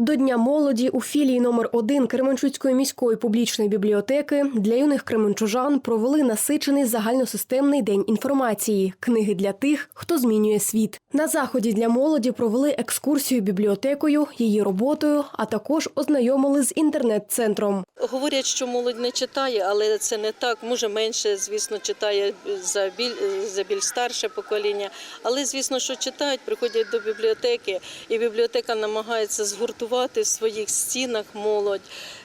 До Дня молоді у філії номер 1 Кременчуцької міської публічної бібліотеки для юних кременчужан провели насичений загальносистемний день інформації книги для тих, хто змінює світ. На заході для молоді провели екскурсію бібліотекою, її роботою, а також ознайомили з інтернет-центром. Говорять, що молодь не читає, але це не так. Може менше, звісно, читає за біль за більш старше покоління. Але звісно, що читають, приходять до бібліотеки, і бібліотека намагається згуртувати в своїх стінах молодь,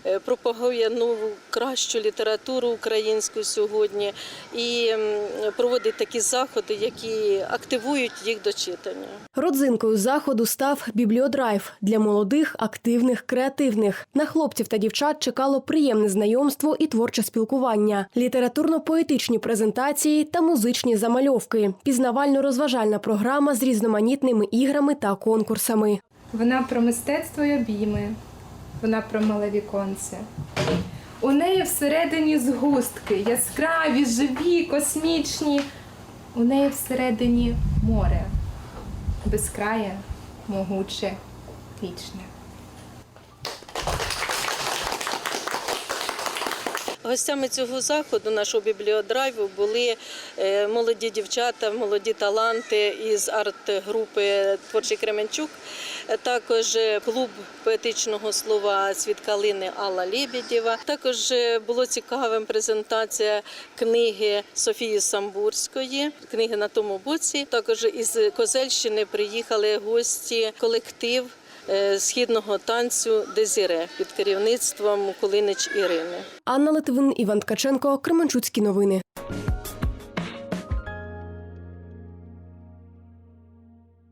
е, пропагує нову кращу літературу українську сьогодні і проводить такі заходи, які активують їх до читання. Родзинкою заходу став бібліодрайв для молодих, активних, креативних. На хлопців та дівчат чекало приємне знайомство і творче спілкування, літературно-поетичні презентації та музичні замальовки, пізнавально-розважальна програма з різноманітними іграми та конкурсами. Вона про мистецтво й обійми, вона про мале віконце. У неї всередині згустки, яскраві, живі, космічні. У неї всередині море, безкрає, могуче, вічне. Гостями цього заходу, нашого бібліодрайву, були е, молоді дівчата, молоді таланти із арт-групи Творчий Кременчук, е, також е, клуб поетичного слова Світ Калини Алла Лебедєва. Також було цікавим презентація книги Софії Самбурської, книги на тому боці. Також із Козельщини приїхали гості, колектив. Е, Східного танцю Дезіре під керівництвом Кулинич Ірини. Анна Литвин, Іван Ткаченко, Кременчуцькі новини.